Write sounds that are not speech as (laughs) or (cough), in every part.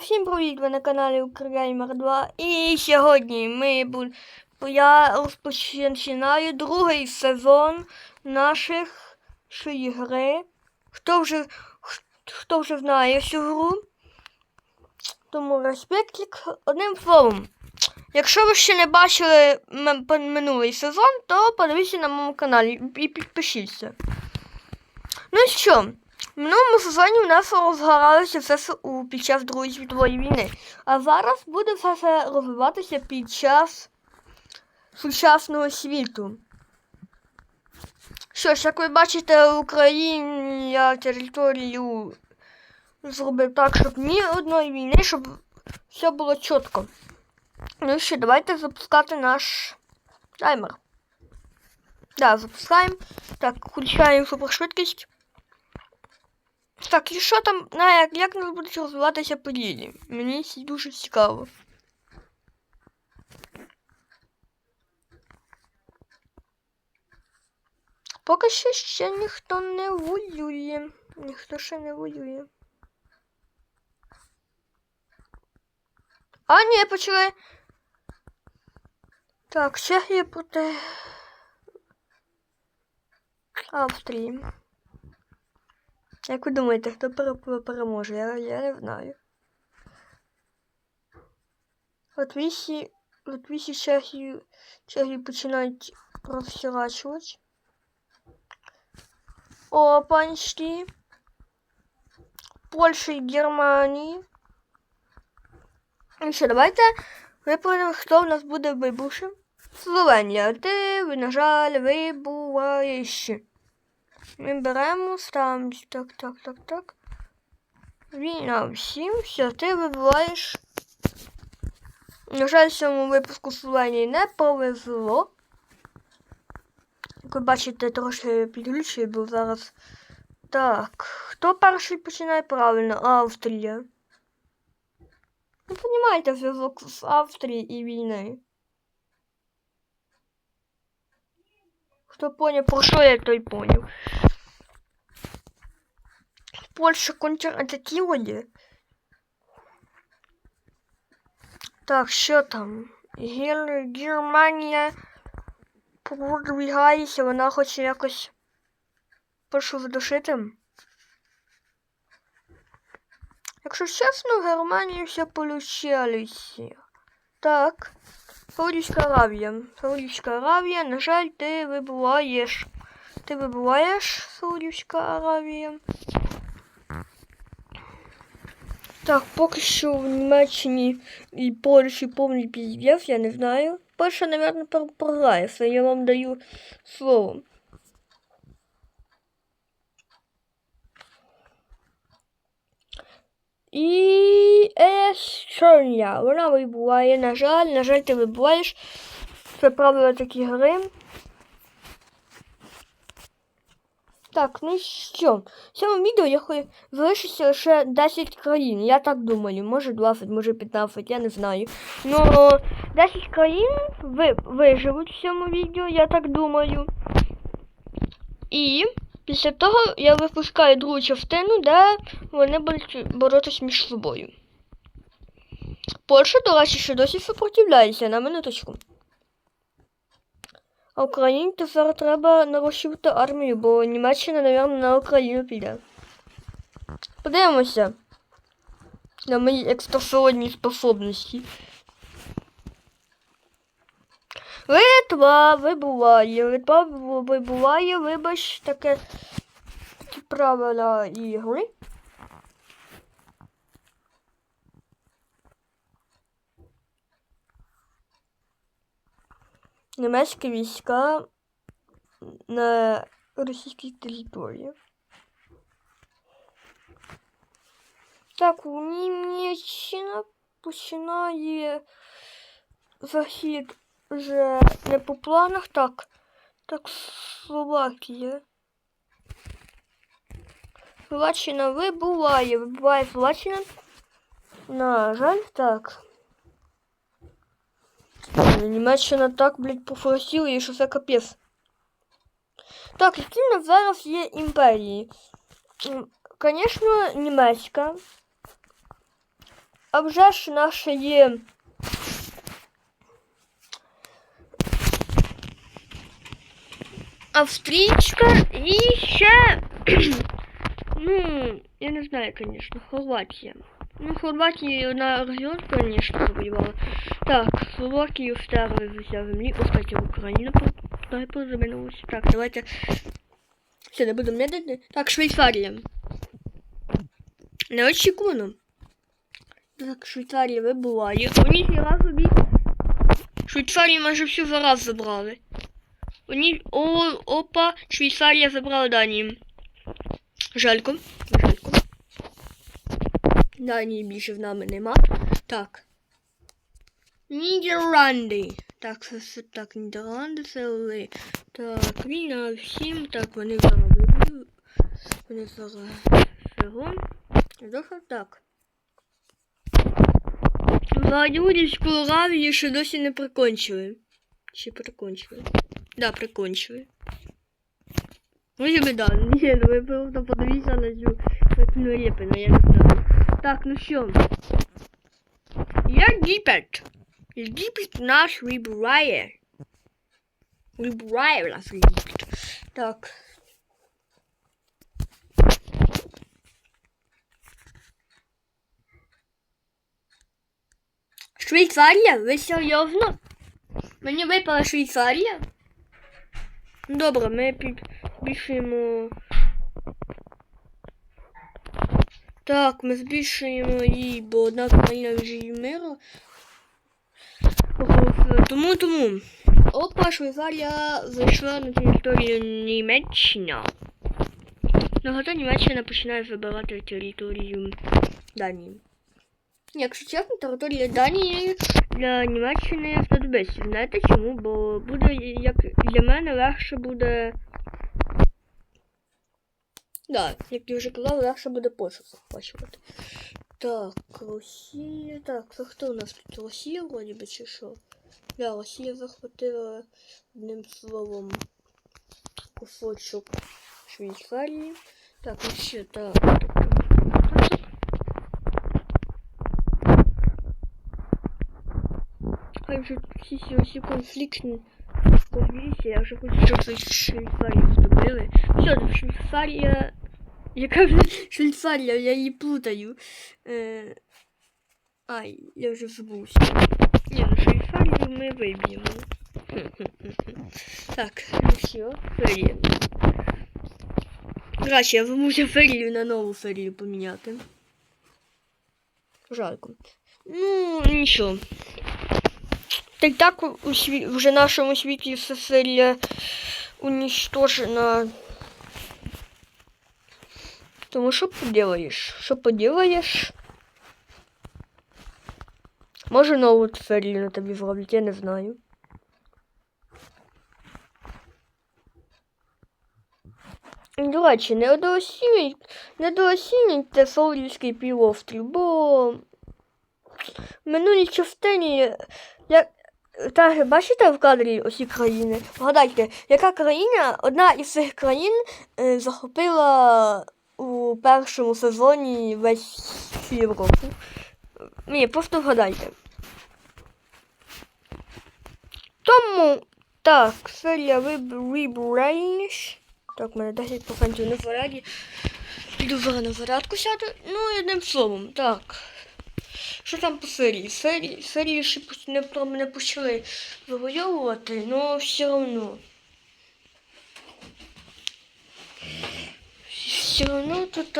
всім привіт! Ви на каналі Укргеймер 2. І сьогодні ми бу... я розпочинаю другий сезон наших нашої гри. Хто вже хто вже знає цю гру? Тому респектик. Одним словом. Якщо ви ще не бачили минулий сезон, то подивіться на моєму каналі і підпишіться. Ну що? В минулому сезоні в нас розгоралося все у під час Другої світової війни. А зараз буде все це розвиватися під час сучасного світу. Що ж, як ви бачите, в Україні я територію зробив так, щоб ні одної війни, щоб все було чітко. Ну що, давайте запускати наш таймер. Да, запускаємо. Так, включаємо супершвидкість. Так, і що там, на, як, як нас будуть розвиватися події? Мені це дуже цікаво. Поки що ще ніхто не воює. Ніхто ще не воює. А, ні, почали. Так, Чехія проти Австрії. Як ви думаєте, хто переможе? Я, я не знаю. От вісі Чехію, Чехію починають розсірачувати. О, панчті. Польщі і Германії. І що, давайте виправимо, хто в нас буде вибувшим. Словенія. Ти, на жаль, вибуваєш. Ми беремо, ставимо так, так, так, так. Війна всім, все, ти вибиваєш. На жаль, цьому випуску Словенії не повезло. Як ви бачите, трошки підключую, бо зараз. Так, хто перший починає правильно? Австрія. Ви розумієте зв'язок з Австрії і війною. Хто поняв, про що я той поняв. Польща контратакує. Так, що там? Гер... Германія продвигається, вона хоче якось прошу задушити. Якщо чесно, Германії все получилося. Так. Саудівська Аравія. Саудівська Аравія, на жаль, ти вибуваєш. Ти вибуваєш Саудівська Аравія. Так, поки що в Німеччині і Польщі повний піздец, я не знаю. Польща, мабуть, програє, це я вам даю слово. І Естонія. Вона вибуває, на жаль, на жаль, ти вибуваєш. Це правила такі гри. Так, ну що, в цьому відео я хочу залишиться лише 10 країн. Я так думаю. Може 20, може 15, я не знаю. Ну 10 країн ви, виживуть в цьому відео, я так думаю. І після того я випускаю другу частину, де вони будуть боротися між собою. Польща, до речі, ще досі сопротивляється на минуточку. А Україні тепер треба нарощувати армію, бо Німеччина, мабуть, на Україну піде. Подивимося на мої екстрасолодні способності. Литва вибуває, Литва вибуває, вибач, таке такі правила ігри. Німецькі війська на російській території. Так, у Німеччина починає захід вже не по планах. Так, так, Словакія. Словаччина вибуває, вибуває Словаччина. На жаль, так. Німеччина так, блядь, пофорсила, що це капець. Так, які в нас зараз є імперії? Звісно, німецька. а вже ж наше є. Австрійська і ще. ну, я не знаю, звісно, Хорватія. Ну, Хорватія на регіон, звісно, завоювала. Так, Словакію вставили з землі. О, кстати, Україна позамінилася. Так, давайте. Все, не буду медленно. Так, Швейцарія. Неочікувано. Так, Швейцарія вибуває. Вони раз собі. Швейцарію майже всю зараз забрали. Вони. О, опа, Швейцарія забрала Данію. Жалько. Жалько. Данії більше в нами нема. Так. Нідерланди. Так, так, Нідерланди це ли. Так, війна всім. Так, вони зараз вибили. Вони зараз так. Владюрівську Аравію ще досі не прикончили. Ще прикончили. Да, прикончили. Може би да. Ні, ну ви просто подивіться на цю картину Рєпина, я не знаю. Так, ну що. Єгипет. Єгипет наш вибирає. Вибирає нас Єгипет. Так. Швейцарія? Ви серйозно? Мені випала Швейцарія? Добре, ми підбільшуємо. Так, ми збільшуємо її, бо одна країна вже. Тому тому. Опа, Швейцарія зайшла на територію Німеччини. Зато Німеччина починає вибирати територію Данії. Якщо чесно, територія Данії для Німеччини знадобиться. Знаєте чому? Бо буде, як для мене, легше буде. Да, як я вже казав, легше буде Польщу захвачувати. Так, Росія. Так, це хто у нас тут? Росія вроді би чи що? Да, Росія захватила одним словом кусочок Швейцарії. Так, ну ще так. Хай вже всі усі конфліктні повіся, я вже хочу, щоб це Швейцарію здобили. Все, це Швейцарія. Яка вже (laughs) Швейцарія, я її плутаю. Е... Ай, я вже забувся. Ні, ну Швейцарію ми виб'ємо. Так, ну все, ферія. Краще, я можу ферію на нову ферію поміняти. Жалко. Ну, нічого. Так так у сві... вже нашому світі все серія уничтожена. Тому що поделаєш? Що поделаєш? Може нову серію тобі зроблять, я не знаю. До речі, не недооцінюйте недооцінюйте півострів, бо в минулій частині як так, бачите в кадрі усі країни? Вгадайте, яка країна, одна із цих країн е, захопила у першому сезоні весь Європу? Ні, просто вгадайте. Тому, так, серія вибрейніш. Так, у мене 10% на заряді. Піду зараз на зарядку сяду. Ну, одним словом, так. Що там по серії? Серії, серії ще не, не почали завойовувати, але все одно. Все одно тут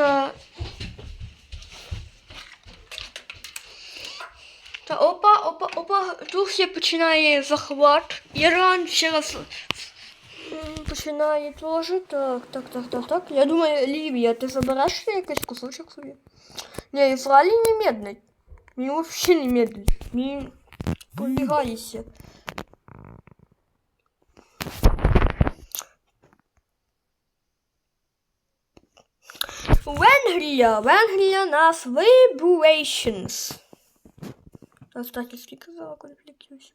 Та опа, опа, опа, все починає захват. Іран ще раз починає теж. Так, так, так, так, так. Я думаю, Лівія, ти забереш якийсь кусочок собі? Ні, Ізраїль не медний. Мне вообще не медлит. Мне побегайся. Венгрія. Венгрія нас Vibrations. Роздательский казала конфликтивщик.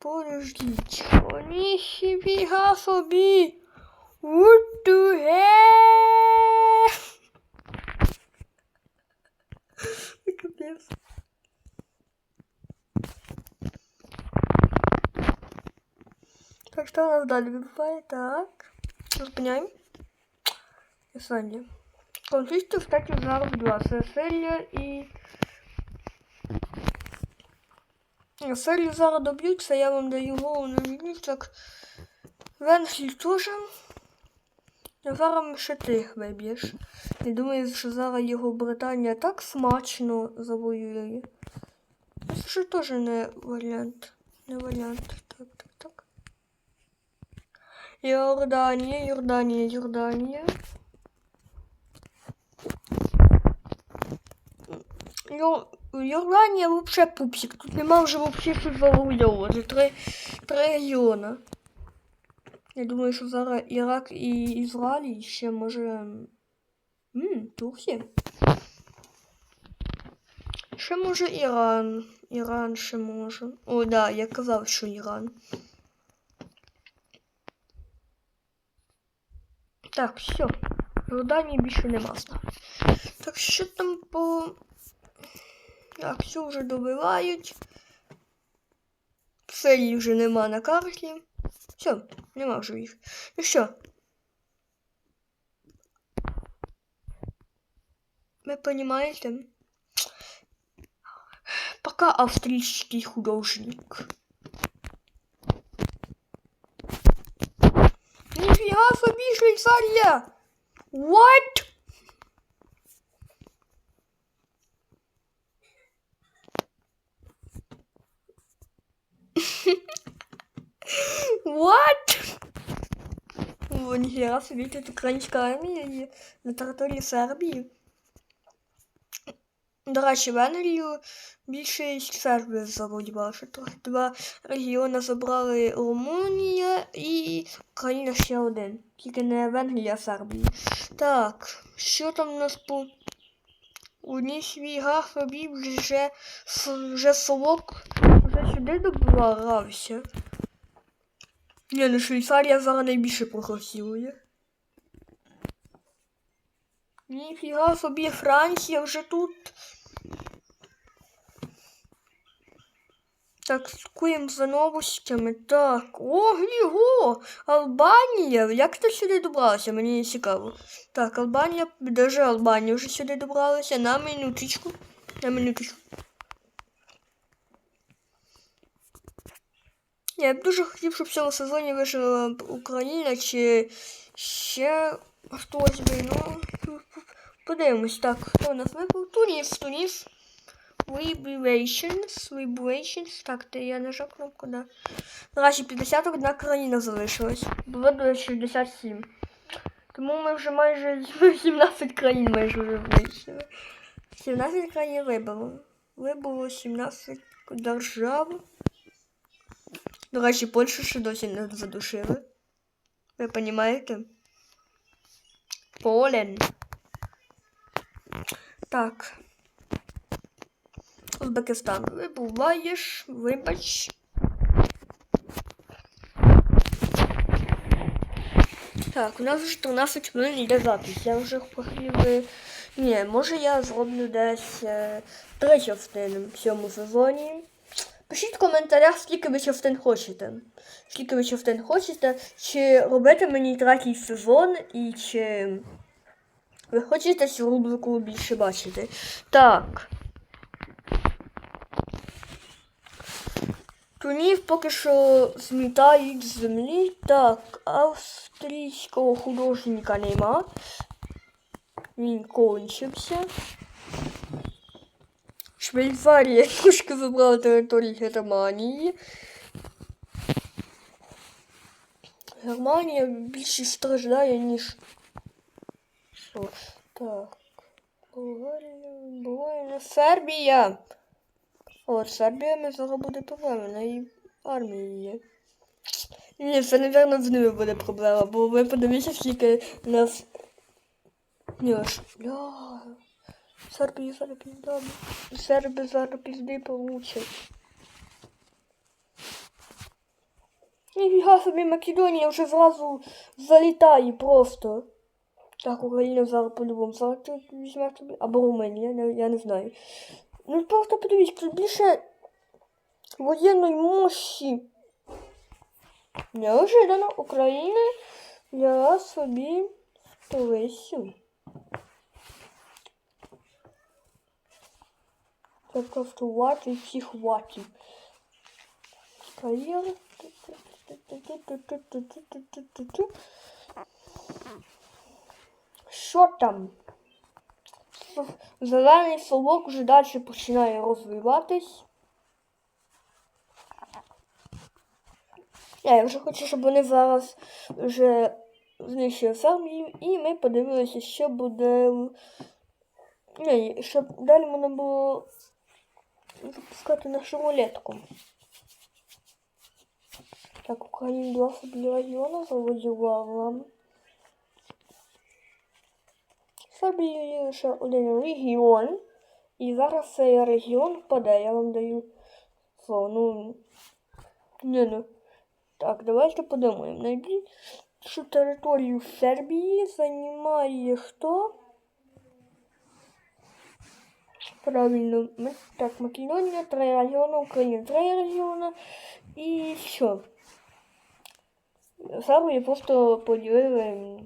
Подождите, они себе собі. What the hell? (laughs) Капец. Так, что у нас далее бывает? Так, разгоняем. И с вами. Конфліктів, кстати, два. Це Селія і... Селію зараз доб'ються, я вам даю голову на війні, так. Венслі. А зараз ще ти виб'єш. Я думаю, що зараз його Британія так смачно завоює. Це ж теж не варіант. Не варіант. Так, так, так. Йорданія, Йорданія, Йорданія. Йорданія вообще пупсик. Тут нема вже вообще що завоювати. Три, три регіона. Я думаю, що зараз Ірак і Ізраїль ще може. Ммм, Турція. Ще може Іран. Іран ще може. О, да, я казав, що Іран. Так, все. Жорданії більше нема. Так, що там по. Так, все вже добивають. Селі вже нема на карті. Все, нема вже їх. Ну що? Ви понимаете? Пока австрийский художник. Нифига себе, Швейцария! What? What? О, ніфіга собі тут українська армія на території Сербії. До речі, Венгрію більшість Сербів завоювала, що два регіони забрали Румунія і Україна ще один. Тільки не Венгрія, а Сербія. Так, що там у нас по у свій граф вже, вже совок вже сюди добрався. Ні, ну Швейцарія зараз найбільше прогресує. Ніфіга собі Франція вже тут. Так, слідкуємо за новостями. Так. О, його! Албанія! Як ти сюди добралася? Мені цікаво. Так, Албанія, даже Албанія вже сюди добралася. На минуточку. На минуточку. Я б дуже хотів, щоб в цьому сезоні вижила Україна чи ще хтось би, ну. Подивимось, так, хто у нас випав? Туніс, Туніс. Vibrations, Vibrations. Так, то я нажав кнопку, да. Наразі 51 країна залишилась. Було до 67. Тому ми вже майже (laughs) 17 країн майже вже вийшли. 17 країн вибило. Вибило 17 держав. До речі, Польщу ще досі не задушили. Ви розумієте? Полен. Так. Узбекистан. Вибуваєш, вибач. Так, у нас вже 13 хвилин йде запись. Я вже хотів би... Ні, може я зроблю десь е, три частини в цьому сезоні. Пишіть в коментарях, скільки ви частин хочете. Скільки ви частин хочете, чи робити мені третій сезон і чи ви хочете цю рубрику більше бачити. Так. Тунів поки що змітають з землі. Так, австрійського художника нема. Він кончився. Швейцарія трошки забрала територію Германії. Германія більше страждає, ніж. Що? Так. Болгарія, Болгарія, Сербія. От, Сербія ми зараз буде проблема, на її армії є. Ні, це, напевно, з ними буде проблема, бо ви подивіться, скільки нас. Ні, аж. Ля. Сербії зараз пізда. Серби зараз пізди получать. Ніфіга собі Македонія вже зразу залітає просто. Так, Україна зараз по-любому зараз візьме тобі. Або Румунія, я, я не знаю. Ну просто подивіться, тут більше воєнної мощі. Неожиданно Україна взяла собі столицю. Це просто вати всіх ватів. Кар'єра. Що там? Зелений совок вже далі починає розвиватись. Я вже хочу, щоб вони зараз вже знищили фермів, і ми подивилися, що буде. Ні, щоб далі можна було запускати нашу рулетку. Так, Україна два собі регіони заводила. Сербії лише один регіон. І зараз цей регіон впаде. Я вам даю слово. Ну, не, ну. Так, давайте подумаємо. Найбільшу територію Сербії займає хто? Правильно, так, Македонія, три регіони, Україна, три регіони. І що? Сербію просто поділили.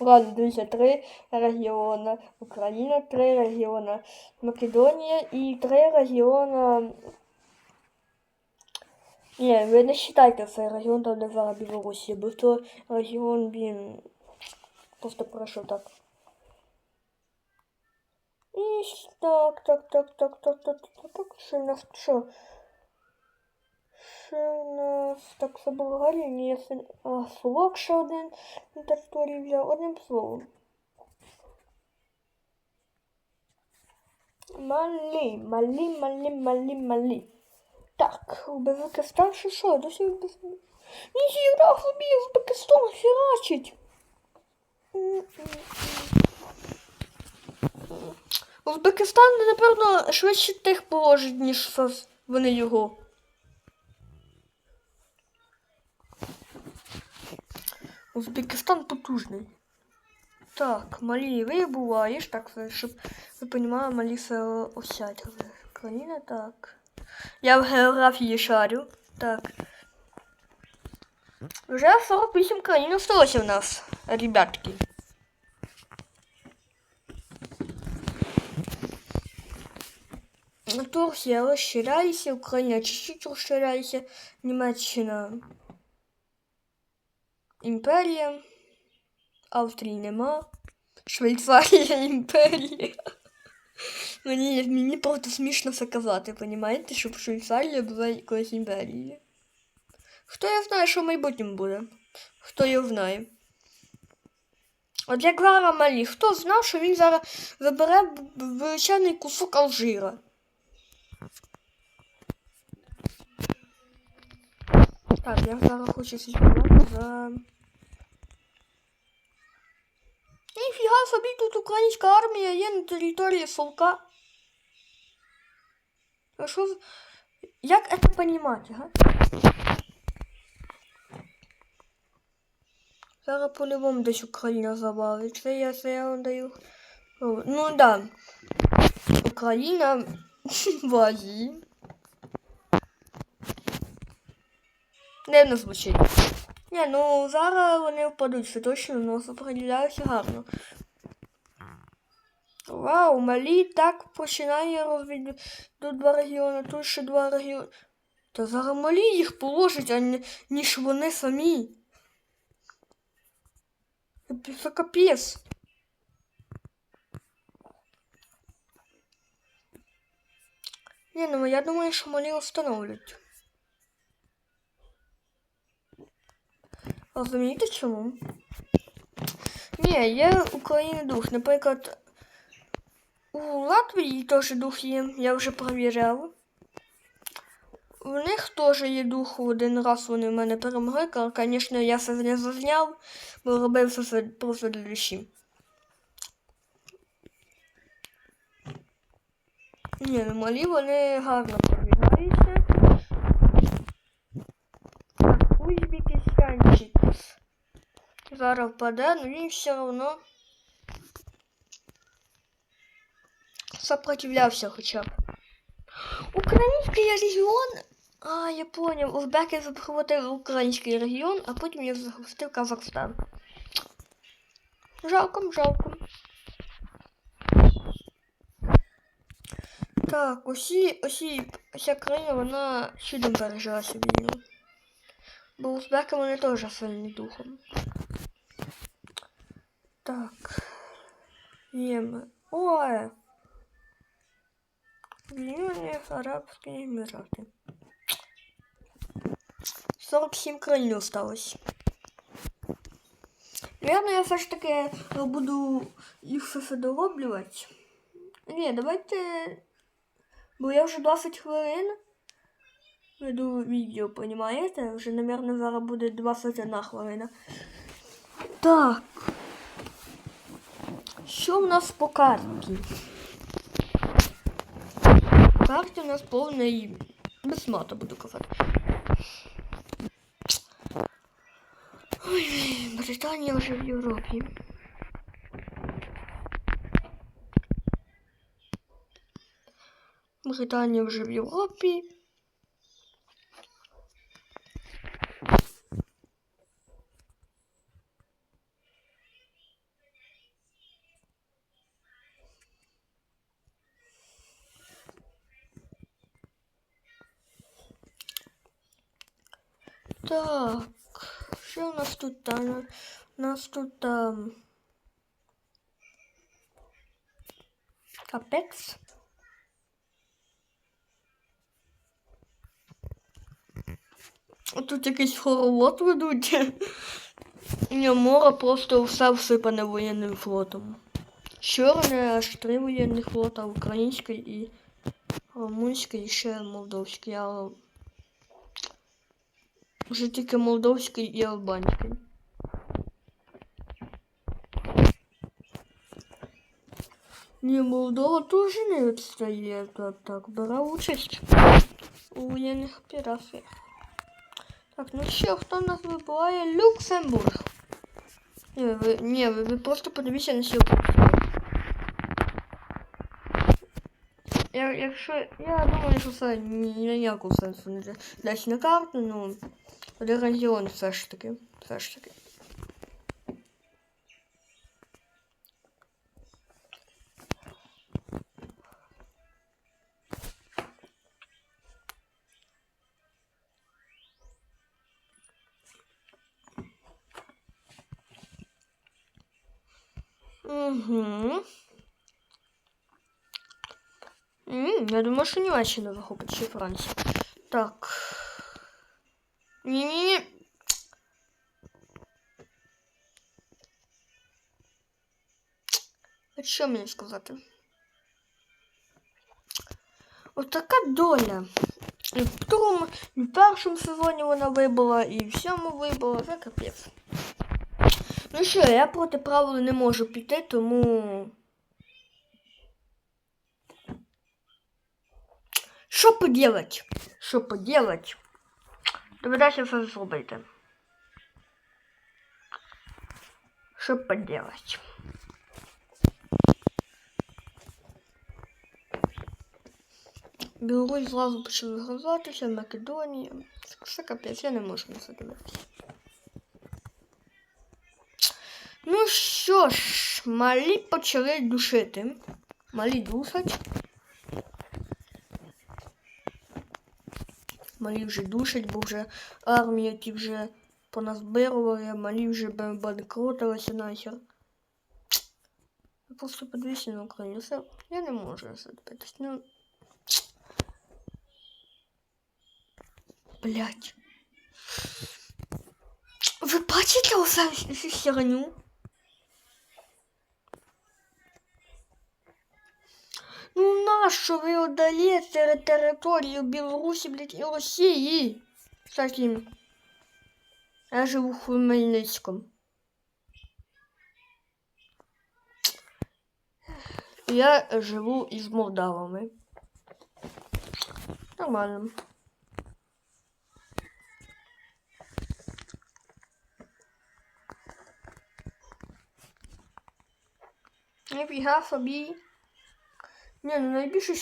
Ладно, дивіться, три регіони. Україна, три регіони. Македонія і три регіони. Ні, ви не вважайте цей регіон там, де зараз Білорусі, бо то регіон, блін, просто пройшов так. І щ- так, так, так, так, так, так, так, так, що в нас, що? Що в нас, так, це Болгарія, ні, я це, а, Словак ще один на території взяв, одним словом. Малі, малі, малі, малі, малі. Так, Узбекистан що що? Досі Узбекистан. Ніхіра собі Узбекистан херачить. Узбекистан, напевно, швидше тих положить, ніж вони його. Узбекистан потужний. Так, Малі вибуваєш, так, щоб ви розуміли, Малі це осядь. Країна, так. Я в географії шарю. Так. Вже 48 країн осталося в нас, ребятки. Турція розширяється, Україна чуть-чуть розширяється, Німеччина. Імперія. Австрії нема. Швейцарія імперія. (laughs) Мені, мені просто смішно це казати, понімаєте, щоб Швейцарія була колись імперією. Хто я знає, що в майбутньому буде? Хто його знає? От як зараз малі, хто знав, що він зараз забере величезний кусок Алжира? Так, я зараз хочу слідкувати за. Ніфіга собі тут українська армія є на території Солка. А що з- Як це понімати, га? Зараз по-любому десь Україна забавить. Це я, це я вам даю. Ну да. Україна (laughs) в Азії. Дивно звучить. Ні, ну зараз вони впадуть, це точно, але сопроділяються гарно. Вау, Малі так починає розвід до два регіони, тут ще два регіони. Та зараз Малі їх положить, а не, ніж вони самі. Це капець. Ні, ну я думаю, що Малі встановлять. Розумієте чому? Ні, є України дух. Наприклад, у Латвії теж дух є, я вже перевіряв. У них теж є дух один раз вони в мене перемогли. ка- Звісно, я це не зазняв, бо робив це просто для душі. Ні, ну малі вони гарно Зараз впаде, але він все одно сопротивлявся хоча б. Український регіон А, я поняв. Узбеки захватили український регіон, а потім я захватив Казахстан. Жалко, жалко. Так, усі, усі, вся країна, вона чудом пережила цю війну. Бо узбеки вони теж сильні духом. Так. Ємен. Ой. Об'єднані Арабські Емірати. 47 країн осталось. Наверно, я все ж таки буду їх все дороблювати. Ні, давайте. Бо я вже 20 хвилин веду відео, понімаєте? Вже, наверное, зараз буде 21 хвилина. Так. Що в нас по карті? Карті у нас повний без мата буду казати. Ой, Британія вже в Європі. Британія вже в Європі. Так, що у нас тут там? У нас тут там капекс. Тут якийсь хоровод ведуть. Ні, море просто все всипане воєнним флотом. Чорне аж три воєнних флота, український і румунський, і ще молдовський, але вже тільки молдовський і албанський. Ні, Молдова теж не відстає, так, так, бере участь у воєнних операціях. Так, ну що, хто в нас вибирає? Люксембург. Ні, ви, ні, ви, ви просто подивіться на сілку. Я, якщо, я думаю, що це ні- ніякого сенсу не дасть на карту, ну, для регіону все ж таки, все ж таки. Угу. М, Я думаю, що Німеччина захопить чи Франція. Так. Ні-ні-ні. Що мені сказати? Отака доля. І в другому, і в першому сезоні вона вибула, і в сьому вибула. Це капець. Ну що, я проти правил не можу піти, тому. Що поділать? Що поділать? Доведеться все зробити. Що поділать? Білорусь зразу почали вигрузатися, Македонія. Це капець, я не можу на це дивитися. Ну що ж, малі почали душити. Малі душать. Малі вже душать, бо вже армія ті вже поназбирували, малі вже банкротилися нахер. Я просто подивіться на Україну. Це я не можу на це дивитись. Ну. Блять. Ви бачите оце херню? Ну нащо ви одаліте територію Білорусі, блядь, і Росії? Кстати, я живу в Хмельницькому. Я живу із Молдавами. Нормально. Ніфіга собі. Ні, ну найбільше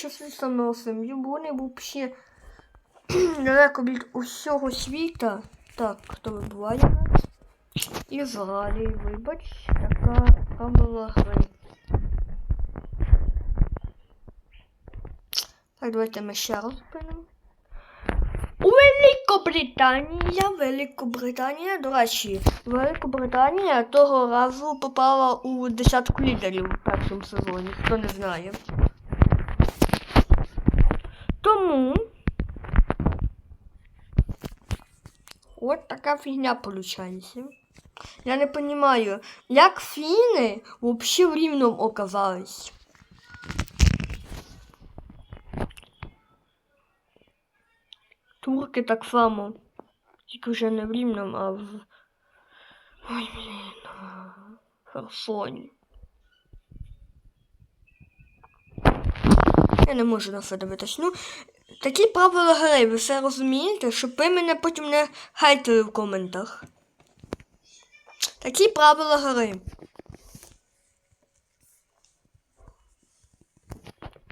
сім'ю, бо вони б ще (clears throat) далеко від усього світа. Так, хто вибуває нас? Ізраїль, вибач, така правила гри. Так, давайте ми ще раз зупинимо. Великобританія, Великобританія, до речі, Великобританія того разу попала у десятку лідерів у першому сезоні, хто не знає. Тому от така фігня виходить. Я не розумію, як фіни взагалі в рівному оказались. Турки так само. Тільки вже не в Рівному, а в. Ой, блін. Херсоні. Я не можу на це дивитись. Ну, такі правила гри, ви все розумієте, щоб ви мене потім не хейтили в коментах. Такі правила гри.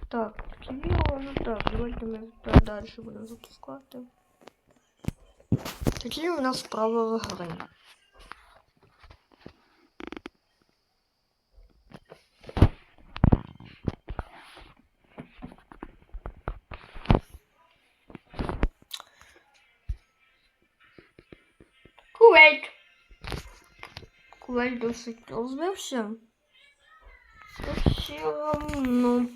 Так, активировано. Ну так, давайте ми далі будемо запускати. Такі у нас правила гри. Кувейт. Кувейт досить розвився. Все равно.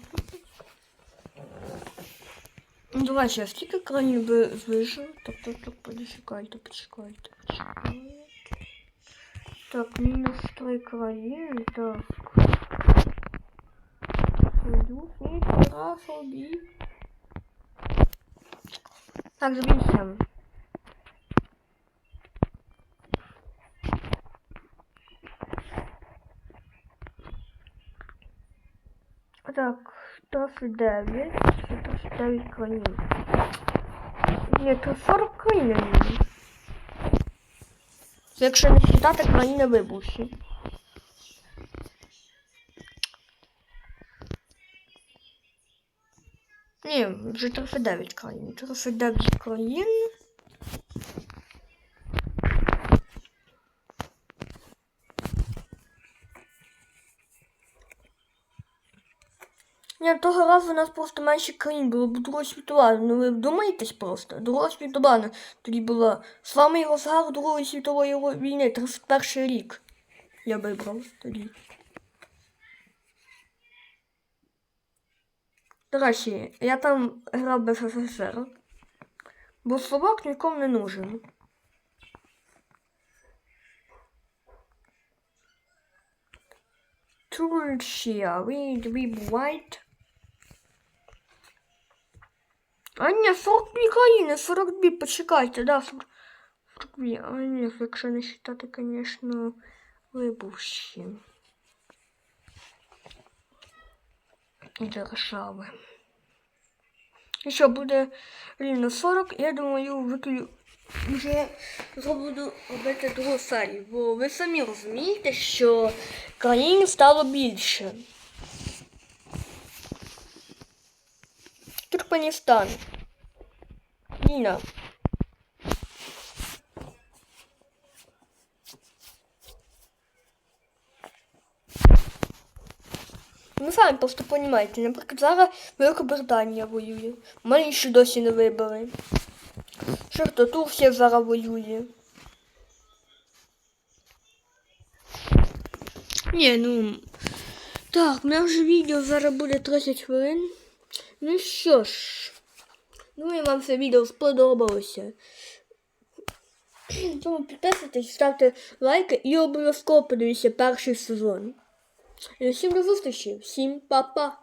Давай ще скільки країн ви вижив? Так, так, так, почекайте, почекайте. Так, мінус три країни, так. Союз, ні, пора собі. Так, дивіться. Так, 109, 109 країн. Ні, то 40 країн. ні. Якщо не вважати країни вибухи. Ні, вже 39 країн. 39 країн. Ні, того разу у нас просто менше країн було, бо Друга світова. Ну ви вдумаєтесь просто. Друга світова ну, тоді була самий розгар Другої світової війни, 31 рік. Я вибрав тоді. До речі, я там грав в СССР. Бо словак нікому не нужен. Турція, read, read, white. А ні, 42 країни, 42, почекайте, да, 40 42. А ні, якщо не вважати, звісно, вибувші. Держави. Що, буде рівно 40, я думаю, виклю... вже зроблю робити другу серію, бо ви самі розумієте, що країн стало більше. Туркменістан. Ніна. Ну, самі просто розумієте, наприклад, зараз Великобританія воює. Малі ще досі не вибили. Що хто Турція зараз воює. Ні, ну. Так, у мене вже відео зараз буде 30 хвилин. Ну що ж, думаю, вам це відео сподобалося. (clears throat) Тому підписуйтесь, ставте лайки і обов'язково подивіться перший сезон. І всім до зустрічі, всім па-па!